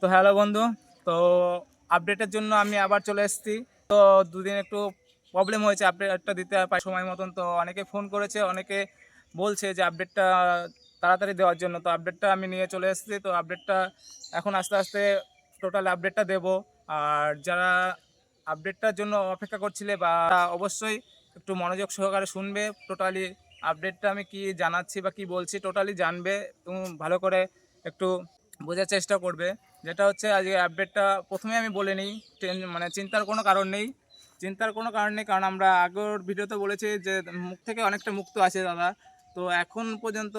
তো হ্যালো বন্ধু, তো আপডেটের জন্য আমি আবার চলে এসেছি। তো দুদিন একটু প্রবলেম হয়েছে আপডেটটা দিতে পারি সময় মতন। তো অনেকে ফোন করেছে, অনেকে বলছে যে আপডেটটা তাড়াতাড়ি দেওয়ার জন্য। তো আপডেটটা আমি নিয়ে চলে এসেছি। তো আপডেটটা এখন আস্তে আস্তে টোটাল আপডেটটা দেব। আর যারা আপডেটটার জন্য অপেক্ষা করছিলে বা অবশ্যই একটু মনোযোগ সহকারে শুনবে টোটালি আপডেটটা আমি কি জানাচ্ছি বা কি বলছি টোটালি জানবে। তুমি ভালো করে একটু বোঝার চেষ্টা করবে। যেটা হচ্ছে আজকে আপডেটটা প্রথমে আমি বলে নিই মানে চিন্তার কোনো কারণ নেই। চিন্তার কোনো কারণ নেই, কারণ আমরা আগের ভিডিওতে বলেছি যে মুখ থেকে অনেকটা মুক্ত আছে দাদা। তো এখন পর্যন্ত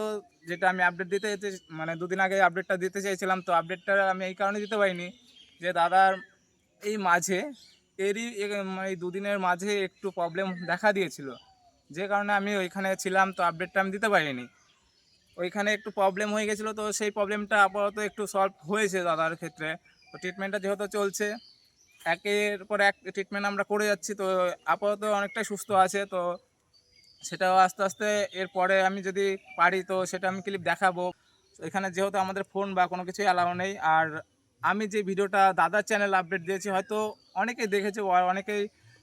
যেটা আমি আপডেট দিতে মানে দুদিন আগে আপডেটটা দিতে চাইছিলাম, তো আপডেটটা আমি এই কারণে দিতে পারিনি যে দাদার এই মাঝে, এরই মানে এই দুদিনের মাঝে একটু প্রবলেম দেখা দিয়েছিল। যে কারণে আমি ওইখানে ছিলাম, তো আপডেটটা আমি দিতে পারিনি। ওইখানে একটু প্রবলেম হয়ে গেছিল, তো সেই প্রবলেমটা আপাতত একটু সলভ হয়েছে দাদার ক্ষেত্রে। তো ট্রিটমেন্টটা যেহেতু চলছে, একের পর এক ট্রিটমেন্ট আমরা করে যাচ্ছি, তো আপাতত অনেকটাই সুস্থ আছে, তো সেটাও আস্তে আস্তে এরপরে আমি যদি পারি, তো সেটা আমি ক্লিপ দেখাবো। এখানে যেহেতু আমাদের ফোন বা কোনো কিছুই অ্যালাউ নেই, আর আমি যে ভিডিওটা দাদার চ্যানেল আপডেট দিয়েছি, হয়তো অনেকেই দেখেছ আর অনেকেই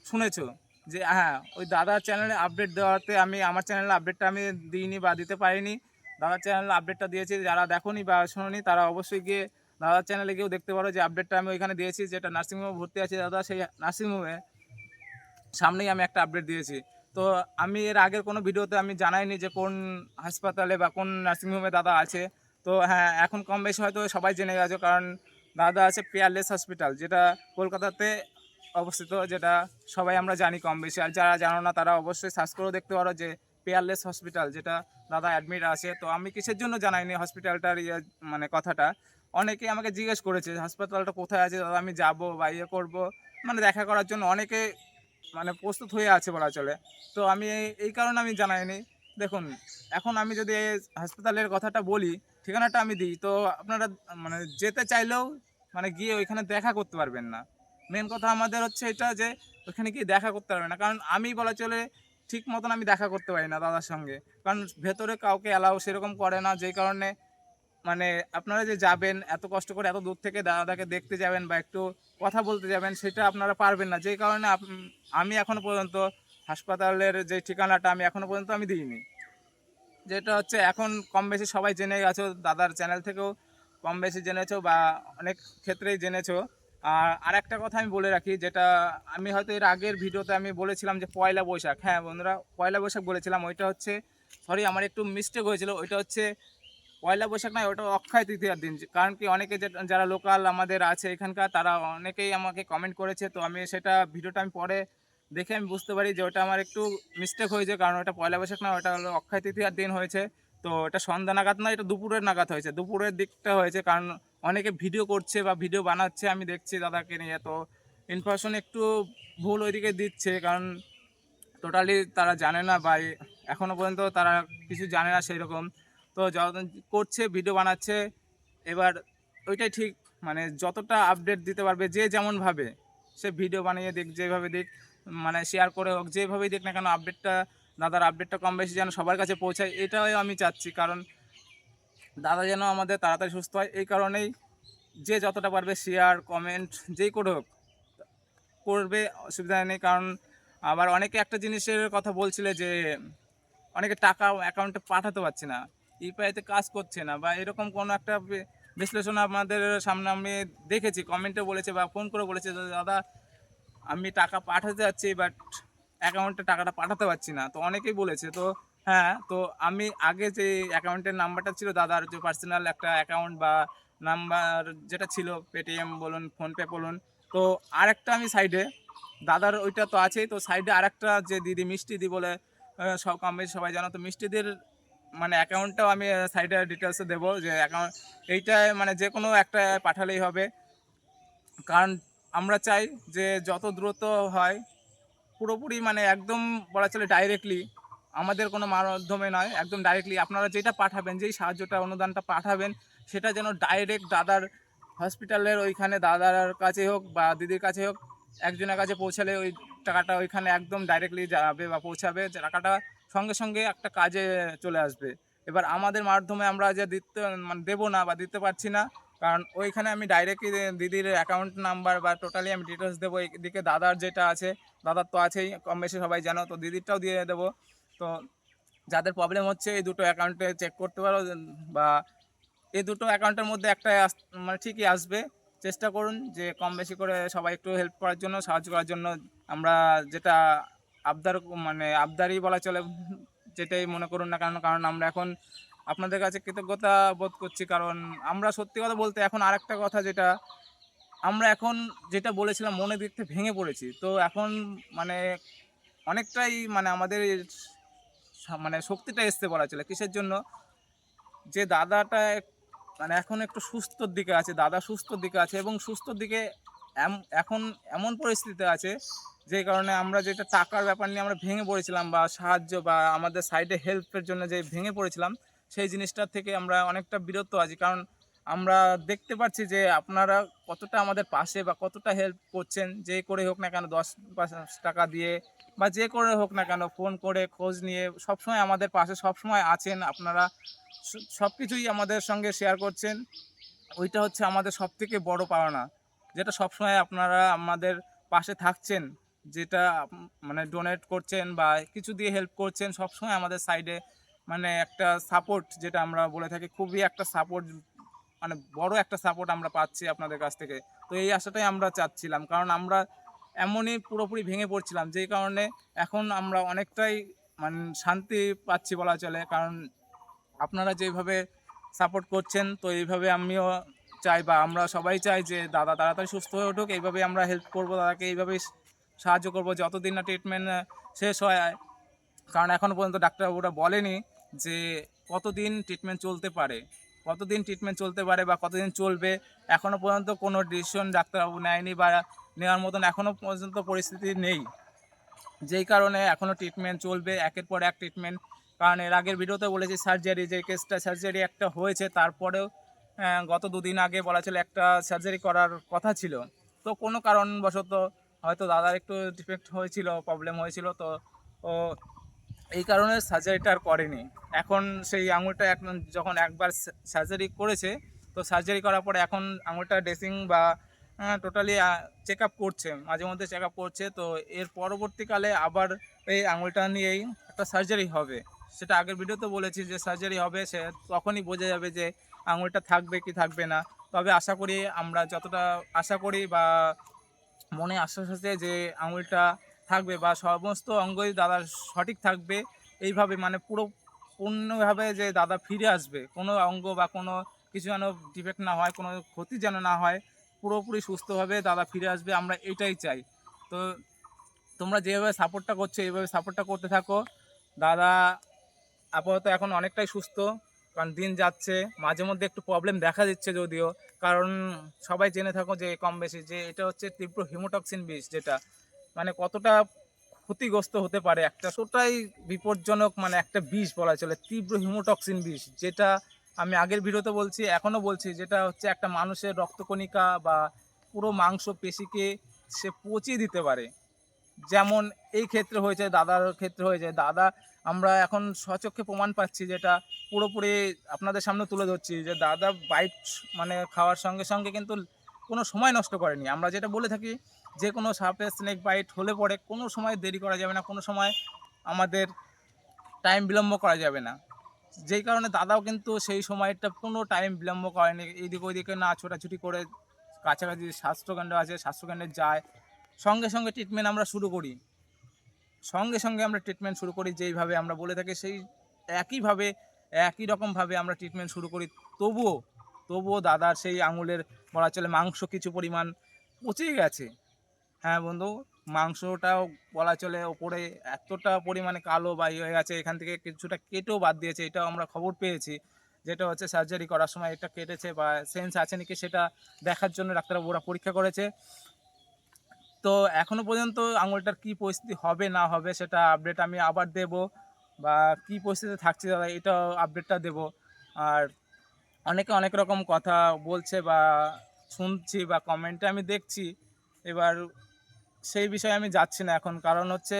শুনেছো যে হ্যাঁ ওই দাদার চ্যানেলে আপডেট দেওয়াতে আমি, আমার চ্যানেলে আপডেটটা আমি দিইনি বা দিতে পারিনি। দাদার চ্যানেলে আপডেটটা দিয়েছি, যারা দেখোনি বা শোনোনি, তারা অবশ্যই গিয়ে দাদার চ্যানেলে গিয়েও দেখতে পারো যে আপডেটটা আমি ওইখানে দিয়েছি, যেটা নার্সিংহোমে ভর্তি আছে দাদা, সেই নার্সিংহোমে সামনেই আমি একটা আপডেট দিয়েছি। তো আমি এর আগের কোনো ভিডিওতে আমি জানাইনি যে কোন হাসপাতালে বা কোন নার্সিংহোমে দাদা আছে। তো হ্যাঁ এখন কম বেশি হয়তো সবাই জেনে গেছো, কারণ দাদা আছে পেয়ারলেস হসপিটাল যেটা কলকাতাতে অবস্থিত, যেটা সবাই আমরা জানি কম বেশি। আর যারা জানো না, তারা অবশ্যই সার্চ করেও দেখতে পারো যে পেয়ারলেস হসপিটাল যেটা দাদা অ্যাডমিট আছে। তো আমি কিসের জন্য জানাইনি হসপিটালটার ইয়ে মানে কথাটা? অনেকে আমাকে জিজ্ঞেস করেছে, হাসপাতালটা কোথায় আছে? দাদা, আমি যাব বা ইয়ে করব। মানে দেখা করার জন্য অনেকে মানে প্রস্তুত হয়ে আছে বলা চলে। তো আমি এই- কারণে আমি জানাইনি। দেখুন, এখন আমি যদি এই হাসপাতালের কথাটা বলি, ঠিকানাটা আমি দিই। তো আপনারা মানে যেতে চাইলেও মানে গিয়ে ওইখানে দেখা করতে পারবেন না। মেন কথা আমাদের হচ্ছে এটা যে, ওইখানে গিয়ে দেখা করতে পারবেন না। কারণ আমি বলা চলে ঠিক মতন আমি দেখা করতে পারি না দাদার সঙ্গে। কারণ ভেতরে কাউকে অ্যালাউ সেরকম করে না যেই কারণে মানে আপনারা যে যাবেন, এত কষ্ট করে এত দূর থেকে দাদাকে দেখতে যাবেন বা একটু কথা বলতে যাবেন, সেটা আপনারা পারবেন না। যেই কারণে আমি এখনও পর্যন্ত হাসপাতালের যে ঠিকানাটা আমি এখনও পর্যন্ত আমি দিইনি। যেটা হচ্ছে এখন কম বেশি সবাই জেনে গেছো, দাদার চ্যানেল থেকেও কম বেশি জেনেছো বা অনেক ক্ষেত্রেই জেনেছো। আর আরেকটা কথা আমি বলে রাখি, যেটা আমি হয়তো এর আগের ভিডিওতে আমি বলেছিলাম যে পয়লা বৈশাখ। হ্যাঁ বন্ধুরা, পয়লা বৈশাখ বলেছিলাম, ওইটা হচ্ছে সরি আমার একটু মিস্টেক হয়েছিল, ওইটা হচ্ছে পয়লা বৈশাখ নয়, ওটা অক্ষয় তৃতীয়ার দিন। কারণ কি, অনেকে যারা লোকাল আমাদের আছে এখানকার, তারা অনেকেই আমাকে কমেন্ট করেছে, তো আমি সেটা ভিডিওটা আমি পরে দেখে আমি বুঝতে পারি যে ওটা আমার একটু মিস্টেক হয়েছে, কারণ ওটা পয়লা বৈশাখ না ওটা হলো অক্ষয় তৃতীয়ার দিন হয়েছে। তো এটা সন্ধ্যা নাগাদ নয়, এটা দুপুরের নাগাদ হয়েছে। দুপুরের দিকটা হয়েছে, কারণ অনেকে ভিডিও করছে বা ভিডিও বানাচ্ছে, আমি দেখছি দাদাকে নিয়ে। তো ইনফরমেশন একটু ভুল ওইদিকে দিচ্ছে, কারণ টোটালি তারা জানে না বা এখনও পর্যন্ত তারা কিছু জানে না সেই রকম তো যত করছে ভিডিও বানাচ্ছে, এবার ওইটাই ঠিক। মানে যতটা আপডেট দিতে পারবে, যে যেমনভাবে সে ভিডিও বানিয়ে দিক, যেভাবে দিক মানে শেয়ার করে হোক, যেভাবেই দিক না কেন আপডেটটা দাদার আপডেটটা কম বেশি যেন সবার কাছে পৌঁছায়, এটাই আমি চাচ্ছি। কারণ দাদা যেন আমাদের তাড়াতাড়ি সুস্থ হয়। এই কারণেই যে যতটা পারবে শেয়ার কমেন্ট যেই করে হোক, করবে, অসুবিধা নেই। কারণ আবার অনেকে একটা জিনিসের কথা বলছিলে যে, অনেকে টাকা অ্যাকাউন্টে পাঠাতে পারছে না ইউপিআইতে কাজ করছে না, বা এরকম কোনো একটা বিশ্লেষণ আমাদের সামনে আমি দেখেছি কমেন্টে বলেছে বা ফোন করে বলেছে দাদা, আমি টাকা পাঠাতে যাচ্ছি বাট অ্যাকাউন্টে টাকাটা পাঠাতে পারছি না। তো অনেকেই বলেছে। তো হ্যাঁ তো আমি আগে যে অ্যাকাউন্টের নাম্বারটা ছিল দাদার, যে পার্সোনাল একটা অ্যাকাউন্ট বা নাম্বার যেটা ছিল পেটিএম বলুন ফোনপে বলুন, তো আরেকটা আমি সাইডে দাদার ওইটা তো আছেই, তো সাইডে আরেকটা যে দিদি মিষ্টি দি বলে সব কম সবাই জানো, তো মিষ্টিদের মানে অ্যাকাউন্টটাও আমি সাইডে ডিটেলসে দেবো যে অ্যাকাউন্ট এইটায় মানে যে কোনো একটা পাঠালেই হবে। কারণ আমরা চাই যে যত দ্রুত হয়, পুরোপুরি মানে একদম বলা চলে ডাইরেক্টলি আমাদের কোনো মাধ্যমে নয়, একদম ডাইরেক্টলি আপনারা যেটা পাঠাবেন, যেই সাহায্যটা, অনুদানটা পাঠাবেন, সেটা যেন ডাইরেক্ট দাদার হসপিটালের ওইখানে দাদার কাছে হোক বা দিদির কাছে হোক, একজনের কাছে পৌঁছালে ওই টাকাটা ওইখানে একদম ডাইরেক্টলি যাবে বা পৌঁছাবে টাকাটা সঙ্গে সঙ্গে একটা কাজে চলে আসবে। এবার আমাদের মাধ্যমে আমরা যে দিতে মানে দেবো না বা দিতে পারছি না, কারণ ওইখানে আমি ডাইরেক্টলি দিদির অ্যাকাউন্ট নাম্বার বা টোটালি আমি ডিটেলস দেবো, এদিকে দাদার যেটা আছে, দাদার তো আছেই, কম বেশি সবাই জানো, তো দিদিরটাও দিয়ে দেবো। তো যাদের প্রবলেম হচ্ছে এই দুটো অ্যাকাউন্টে চেক করতে পারো, বা এই দুটো অ্যাকাউন্টের মধ্যে একটা মানে ঠিকই আসবে। চেষ্টা করুন যে কম বেশি করে সবাই একটু হেল্প করার জন্য, সাহায্য করার জন্য। আমরা যেটা আবদার মানে আবদারই বলা চলে, যেটাই মনে করুন না কারণ কারণ আমরা এখন আপনাদের কাছে কৃতজ্ঞতা বোধ করছি। কারণ আমরা সত্যি কথা বলতে এখন আরেকটা কথা যেটা, আমরা এখন যেটা বলেছিলাম মনে দেখতে ভেঙে পড়েছি। তো এখন মানে অনেকটাই মানে আমাদের মানে শক্তিটা এসতে বলা চলে। কিসের জন্য? যে দাদাটা মানে এখন একটু সুস্থর দিকে আছে, দাদা সুস্থর দিকে আছে এবং সুস্থর দিকে এখন এমন পরিস্থিতিতে আছে যে কারণে আমরা যেটা টাকার ব্যাপার নিয়ে আমরা ভেঙে পড়েছিলাম বা সাহায্য বা আমাদের সাইডে হেল্পের জন্য যে ভেঙে পড়েছিলাম, সেই জিনিসটার থেকে আমরা অনেকটা বিরত আছি। কারণ আমরা দেখতে পাচ্ছি যে আপনারা কতটা আমাদের পাশে বা কতটা হেল্প করছেন, যে করে হোক না কেন দশ টাকা দিয়ে বা যে করে হোক না কেন, ফোন করে খোঁজ নিয়ে সবসময় আমাদের পাশে সবসময় আছেন আপনারা। সব কিছুই আমাদের সঙ্গে শেয়ার করছেন। ওইটা হচ্ছে আমাদের সব থেকে বড় পাওনা, যেটা সবসময় আপনারা আমাদের পাশে থাকছেন, যেটা মানে ডোনেট করছেন বা কিছু দিয়ে হেল্প করছেন, সবসময় আমাদের সাইডে মানে একটা সাপোর্ট যেটা আমরা বলে থাকি, খুবই একটা সাপোর্ট মানে বড় একটা সাপোর্ট আমরা পাচ্ছি আপনাদের কাছ থেকে। তো এই আশাটাই আমরা চাচ্ছিলাম, কারণ আমরা এমনই পুরোপুরি ভেঙে পড়ছিলাম যেই কারণে এখন আমরা অনেকটাই মানে শান্তি পাচ্ছি বলা চলে। কারণ আপনারা যেভাবে সাপোর্ট করছেন, তো এইভাবে আমিও চাই বা আমরা সবাই চাই যে দাদা তাড়াতাড়ি সুস্থ হয়ে উঠুক, এইভাবেই আমরা হেল্প করব, দাদাকে এইভাবেই সাহায্য করব, যতদিন না ট্রিটমেন্ট শেষ হয়। কারণ এখনও পর্যন্ত ডাক্তারবাবুরা বলেনি যে কতদিন ট্রিটমেন্ট চলতে পারে, কতদিন ট্রিটমেন্ট চলতে পারে বা কতদিন চলবে। এখনও পর্যন্ত কোনো ডিসিশন ডাক্তারবাবু নেয়নি বা নেওয়ার মতন এখনও পর্যন্ত পরিস্থিতি নেই। যেই কারণে এখনও ট্রিটমেন্ট চলবে, একের পর এক ট্রিটমেন্ট কারণ এর আগের ভিডিওতে বলেছি সার্জারি যে কেসটা সার্জারি একটা হয়েছে, তারপরেও গত দুদিন আগে বলা ছিল একটা সার্জারি করার কথা ছিল। তো কোনো কারণবশত হয়তো দাদার একটু ডিফেক্ট হয়েছিল প্রবলেম হয়েছিল, তো ও এই কারণে সার্জারিটা আর করেনি। এখন সেই আঙুলটা এখন যখন একবার সার্জারি করেছে, তো সার্জারি করার পরে এখন আঙুলটা ড্রেসিং বা টোটালি চেক আপ করছে, মাঝে মধ্যে চেক আপ করছে, তো এর পরবর্তীকালে আবার এই আঙুলটা নিয়েই একটা সার্জারি হবে। সেটা আগের ভিডিওতে বলেছি যে সার্জারি হবে, সে তখনই বোঝা যাবে যে আঙুলটা থাকবে কি থাকবে না। তবে আশা করি আমরা যতটা আশা করি বা মনে আশ্বাস আছে যে আঙুলটা থাকবে বা সমস্ত অঙ্গই দাদার সঠিক থাকবে, এইভাবে মানে পুরো পূর্ণভাবে যে দাদা ফিরে আসবে, কোনো অঙ্গ বা কোনো কিছু যেন ডিফেক্ট না হয়, কোনো ক্ষতি যেন না হয় পুরোপুরি সুস্থভাবে দাদা ফিরে আসবে, আমরা এটাই চাই। তো তোমরা যেভাবে সাপোর্টটা করছ, এইভাবে সাপোর্টটা করতে থাকো। দাদা আপাতত এখন অনেকটাই সুস্থ, কারণ দিন যাচ্ছে, মাঝে মধ্যে একটু প্রবলেম দেখা দিচ্ছে যদিও। কারণ সবাই জেনে থাকো যে কম বেশি, যে এটা হচ্ছে তীব্র হিমোটক্সিন বিষ যেটা মানে কতটা ক্ষতিগ্রস্ত হতে পারে, একটা ওটাই বিপজ্জনক মানে একটা বিষ বলা চলে, তীব্র হিমোটক্সিন বিষ, যেটা আমি আগের ভিডিওতে বলছি, এখনও বলছি যেটা হচ্ছে একটা মানুষের রক্তকণিকা বা পুরো মাংস পেশিকে সে পচিয়ে দিতে পারে। যেমন এই ক্ষেত্রে হয়েছে, দাদার ক্ষেত্রে হয়েছে। দাদা, আমরা এখন সচক্ষে প্রমাণ পাচ্ছি যেটা পুরোপুরি আপনাদের সামনে তুলে ধরছি যে দাদা বাইট মানে খাওয়ার সঙ্গে সঙ্গে কিন্তু কোনো সময় নষ্ট করেনি। আমরা যেটা বলে থাকি, যে কোনো সাপে স্নেক বাইট হলে পরে কোনো সময় দেরি করা যাবে না, কোনো সময় আমাদের টাইম বিলম্ব করা যাবে না। যেই কারণে দাদাও কিন্তু সেই সময়টা কোনো টাইম বিলম্ব করেনি। এইদিকে ওইদিকে না ছোটাছুটি করে কাছাকাছি স্বাস্থ্যকেন্দ্র আছে, স্বাস্থ্যকেন্দ্রে যায়। সঙ্গে সঙ্গে ট্রিটমেন্ট আমরা শুরু করি। সঙ্গে সঙ্গে আমরা ট্রিটমেন্ট শুরু করি যেইভাবে আমরা বলে থাকি সেই একইভাবে একই রকমভাবে আমরা ট্রিটমেন্ট শুরু করি। তবুও তবুও দাদার সেই আঙুলের বলা চলে মাংস কিছু পরিমাণ পচে গেছে। হ্যাঁ বন্ধু? মাংসটাও বলা চলে ওপরে এতটা পরিমাণে কালো বা ইয়ে হয়ে গেছে, এখান থেকে কিছুটা কেটেও বাদ দিয়েছে, এটাও আমরা খবর পেয়েছি। যেটা হচ্ছে সার্জারি করার সময় এটা কেটেছে বা সেন্স আছে নাকি সেটা দেখার জন্য ডাক্তারবাবুরা পরীক্ষা করেছে। তো এখনও পর্যন্ত আঙুলটার কি পরিস্থিতি হবে না হবে সেটা আপডেট আমি আবার দেব বা কি পরিস্থিতি থাকছে দাদা এটা আপডেটটা দেব। আর অনেকে অনেক রকম কথা বলছে বা শুনছি বা কমেন্টে আমি দেখছি। এবার সেই বিষয়ে আমি যাচ্ছি না এখন। কারণ হচ্ছে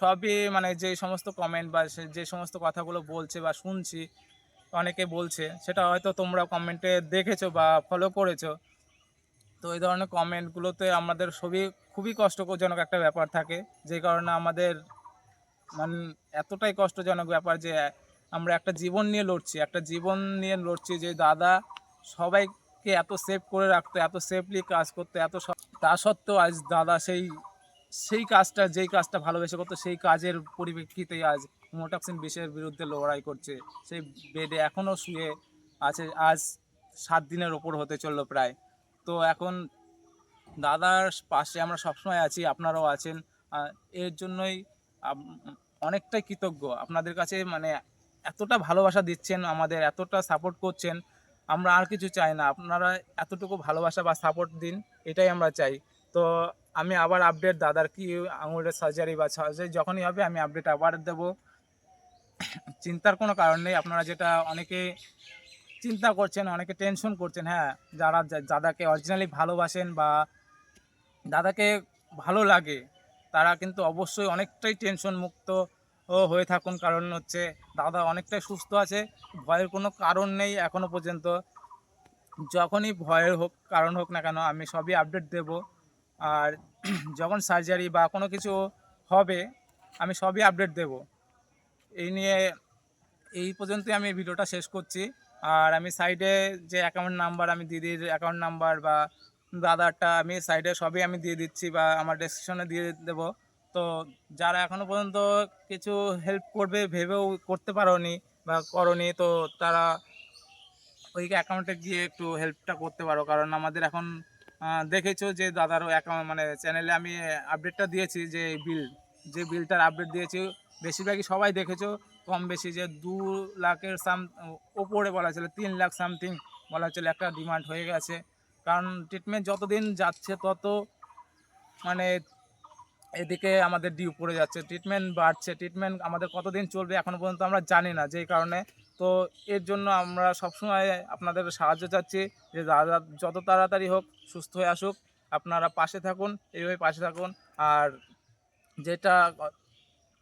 সবই মানে যে সমস্ত কমেন্ট বা যে সমস্ত কথাগুলো বলছে বা শুনছি, অনেকে বলছে, সেটা হয়তো তোমরা কমেন্টে দেখেছ বা ফলো করেছ। তো এই ধরনের কমেন্টগুলোতে আমাদের সবই খুবই কষ্টজনক একটা ব্যাপার থাকে। যে কারণে আমাদের মানে এতটাই কষ্টজনক ব্যাপার যে আমরা একটা জীবন নিয়ে লড়ছি, একটা জীবন নিয়ে লড়ছি যে দাদা সবাইকে এত সেভ করে রাখতো, এত সেফলি কাজ করতো, এত তা সত্ত্বেও আজ দাদা সেই সেই কাজটা, যেই কাজটা ভালোবেসে করতো, সেই কাজের পরিপ্রেক্ষিতে আজ মোটাক্সিন বিষের বিরুদ্ধে লড়াই করছে। সেই বেডে এখনও শুয়ে আছে, আজ সাত দিনের ওপর হতে চলল প্রায়। তো এখন দাদার পাশে আমরা সবসময় আছি, আপনারাও আছেন। এর জন্যই অনেকটাই কৃতজ্ঞ। আপনাদের কাছে মানে এতটা ভালোবাসা দিচ্ছেন, আমাদের এতটা সাপোর্ট করছেন। আমরা আর কিছু চাই না। আপনারা এতটুকু ভালোবাসা বা সাপোর্ট দিন, এটাই আমরা চাই। তো আমি আবার আপডেট দাদার কি আঙুলের সার্জারি বা সার্জারি যখনই হবে আমি আপডেট আবার দেব। চিন্তার কোনো কারণ নেই, আপনারা যেটা অনেকে চিন্তা করছেন, অনেকে টেনশন করছেন হ্যাঁ যারা দাদাকে অরিজিনালি ভালোবাসেন বা দাদাকে ভালো লাগে, তারা কিন্তু অবশ্যই অনেকটাই টেনশন মুক্ত হয়ে থাকুন, কারণ হচ্ছে দাদা অনেকটাই সুস্থ আছে, ভয়ের কোনো কারণ নেই এখনও পর্যন্ত। যখনই ভয়ের হোক, কারণ হোক না কেন, আমি সবই আপডেট দেব। আর যখন সার্জারি বা কোনো কিছু হবে, আমি সবই আপডেট দেব। এই নিয়ে, এই পর্যন্তই আমি ভিডিওটা শেষ করছি। আর আমি সাইডে যে অ্যাকাউন্ট নাম্বার আমি দিদির অ্যাকাউন্ট নাম্বার বা দাদারটা, আমি সাইডে সবই আমি দিয়ে দিচ্ছি বা আমার ডেসক্রিপশনে দিয়ে দেবো। তো যারা এখনও পর্যন্ত কিছু হেল্প করবে, ভেবেও করতে পারোনি বা করনি, তো তারা ওই অ্যাকাউন্টে গিয়ে একটু হেল্পটা করতে পারো। কারণ আমাদের এখন দেখেছ যে দাদারও অ্যাকাউন্ট মানে চ্যানেলে আমি আপডেটটা দিয়েছি যে বিল যে বিলটার আপডেট দিয়েছি, বেশিরভাগই সবাই দেখেছ, কম বেশি যে দু লাখের সাম ওপরে বলা ছিল তিন লাখ সামথিং বলা হচ্ছিল একটা ডিমান্ড হয়ে গেছে। কারণ ট্রিটমেন্ট যতদিন যাচ্ছে তত মানে এদিকে আমাদের ডিউ পড়ে যাচ্ছে ট্রিটমেন্ট বাড়ছে ট্রিটমেন্ট আমাদের কতদিন চলবে এখনও পর্যন্ত আমরা জানি না, যেই কারণে। তো এর জন্য আমরা সবসময় আপনাদের সাহায্য চাচ্ছি যে দাদা যত তাড়াতাড়ি হোক সুস্থ হয়ে আসুক, আপনারা পাশে থাকুন, এইভাবে পাশে থাকুন। আর যেটা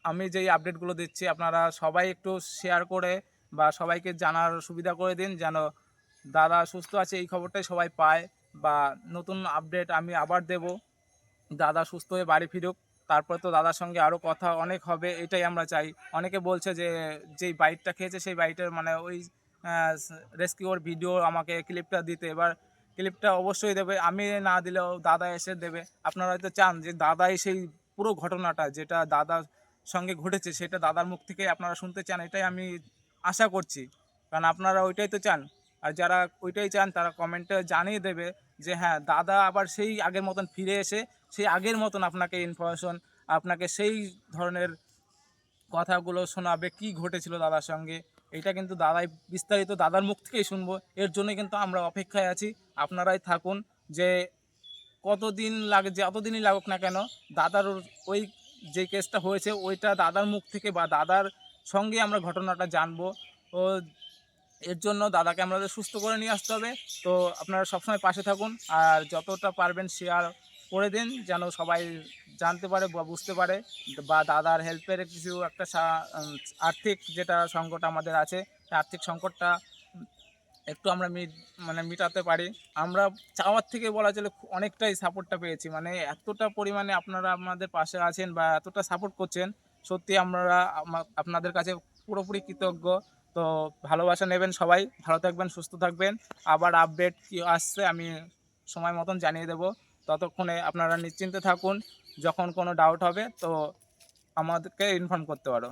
আমি যেই আপডেটগুলো দিচ্ছি, আপনারা সবাই একটু শেয়ার করে বা সবাইকে জানার সুবিধা করে দিন, যেন দাদা সুস্থ আছে এই খবরটাই সবাই পায়। বা নতুন আপডেট আমি আবার দেব। দাদা সুস্থ হয়ে বাড়ি ফিরুক, তারপর তো দাদার সঙ্গে আরও কথা অনেক হবে, এটাই আমরা চাই। অনেকে বলছে যে, যেই বাইকটা খেয়েছে সেই বাইকটার মানে ওই রেস্কিউর ভিডিও আমাকে ক্লিপটা দিতে, এবার ক্লিপটা অবশ্যই দেবে, আমি না দিলেও দাদা এসে দেবে। আপনারা হয়তো চান যে, দাদাই সেই পুরো ঘটনাটা যেটা দাদার সঙ্গে ঘটেছে, সেটা দাদার মুখ থেকে আপনারা শুনতে চান, এটাই আমি আশা করছি। কারণ আপনারা ওইটাই তো চান, আর যারা ওইটাই চান, তারা কমেন্টে জানিয়ে দেবে যে হ্যাঁ দাদা আবার সেই আগের মতন ফিরে এসে সেই আগের মতন আপনাকে ইনফরমেশন আপনাকে সেই ধরনের কথাগুলো শোনাবে, কি ঘটেছিল দাদার সঙ্গে, এটা কিন্তু দাদাই বিস্তারিত, দাদার মুখ থেকেই শুনব। এর জন্য কিন্তু আমরা অপেক্ষায় আছি। আপনারাই থাকুন যে কতদিন লাগে যতদিনই লাগুক না কেন, দাদার ওই যে কেসটা হয়েছে, ওইটা দাদার মুখ থেকে বা দাদার সঙ্গে আমরা ঘটনাটা জানব। ও, এর জন্য দাদাকে আমাদের সুস্থ করে নিয়ে আসতে হবে। তো আপনারা সবসময় পাশে থাকুন, আর যতটা পারবেন শেয়ার করে দিন যেন সবাই জানতে পারে বা বুঝতে পারে বা দাদার হেল্পের কিছু একটা আর্থিক যেটা সংকট আমাদের আছে আর্থিক সংকটটা একটু আমরা মানে মিটাতে পারি। আমরা চাওয়ার থেকে বলা চলে অনেকটাই সাপোর্টটা পেয়েছি। মানে এতটা পরিমাণে আপনারা আমাদের পাশে আছেন বা এতটা সাপোর্ট করছেন, সত্যি আমরা আপনাদের কাছে পুরোপুরি কৃতজ্ঞ। তো ভালোবাসা নেবেন সবাই, ভালো থাকবেন, সুস্থ থাকবেন। আবার আপডেট কি আসছে আমি সময় মতন জানিয়ে দেব। ততক্ষণে আপনারা নিশ্চিন্তে থাকুন যখন কোনো ডাউট হবে তো আমাদেরকে ইনফর্ম করতে পারো।